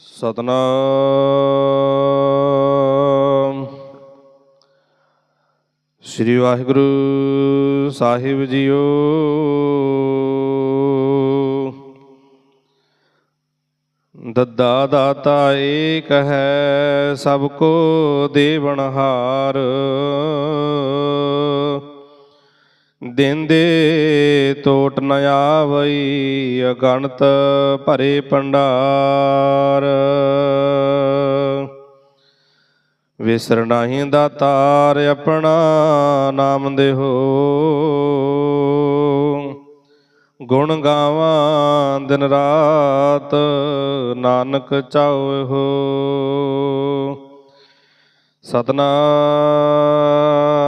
ਸਤਨਾਮ। ਸ੍ਰੀ ਵਾਹਿਗੁਰੂ ਸਾਹਿਬ ਜੀਓ। ਦੱਦਾ ਦਾਤਾ ਏਕ ਹੈ ਸਭ ਕੋ ਦੇਵਨਹਾਰ ਦਿਨ ਦੇ ਟੋਟ ਨ ਆਵਈ, ਅਗਣਤ ਭਰੇ ਪੰਡਾਰ ਵਿਸਰ ਨਾਹੀਂ ਦਾਤਾਰ ਆਪਣਾ ਨਾਮ ਦੇਹੋ। ਗੁਣ ਗਾਵਾਂ ਦਿਨ ਰਾਤ, ਨਾਨਕ ਚਾਉ ਹੋ ਸਤਨਾਮ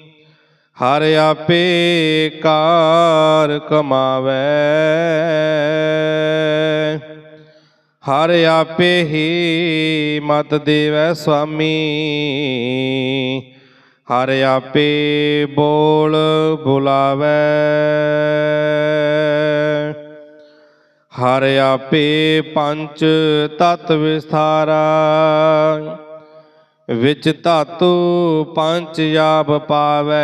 ਹਰ ਆਪੇ ਕਾਰ ਕਮਾਵੇ। ਹਰ ਆਪੇ ਹੀ ਮਤ ਦੇਵੈ ਸੁਆਮੀ ਹਰ ਆਪੇ ਬੋਲ ਬੁਲਾਵੇ। ਹਰ ਆਪੇ ਪੰਚ ਤਤ ਵਿਸਥਾਰਾ। ਵਿੱਚ ਧਾਤੂ ਪੰਚ ਆਪ ਪਾਵੇ।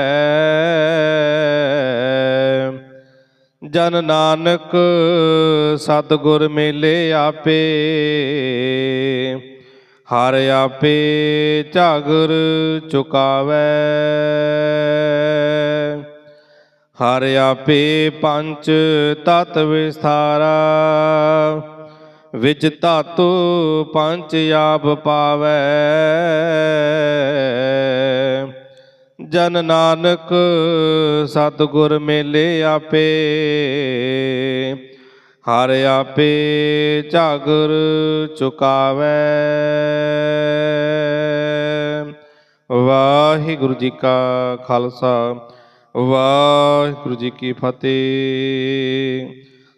ਜਨ ਨਾਨਕ ਸਤਿਗੁਰ ਮੇਲੇ ਆਪੇ, ਹਰ ਆਪੇ ਝਾਗਰ ਚੁਕਾਵੇ। ਹਰ ਆਪੇ ਪੰਚ ਤਤ ਵਿਸਥਾਰਾ ਵਿੱਚ ਧਾਤੂ ਪੰਚ ਆਪ ਪਾਵੈ। ਜਨ ਨਾਨਕ ਸਤਿਗੁਰ ਮੇਲੇ ਆਪੇ, ਹਰ ਆਪੇ ਝਾਗਰ ਚੁਕਾਵੇ। ਵਾਹਿਗੁਰੂ ਜੀ ਕਾ ਖਾਲਸਾ, ਵਾਹਿਗੁਰੂ ਜੀ ਕੀ ਫਤਿਹ।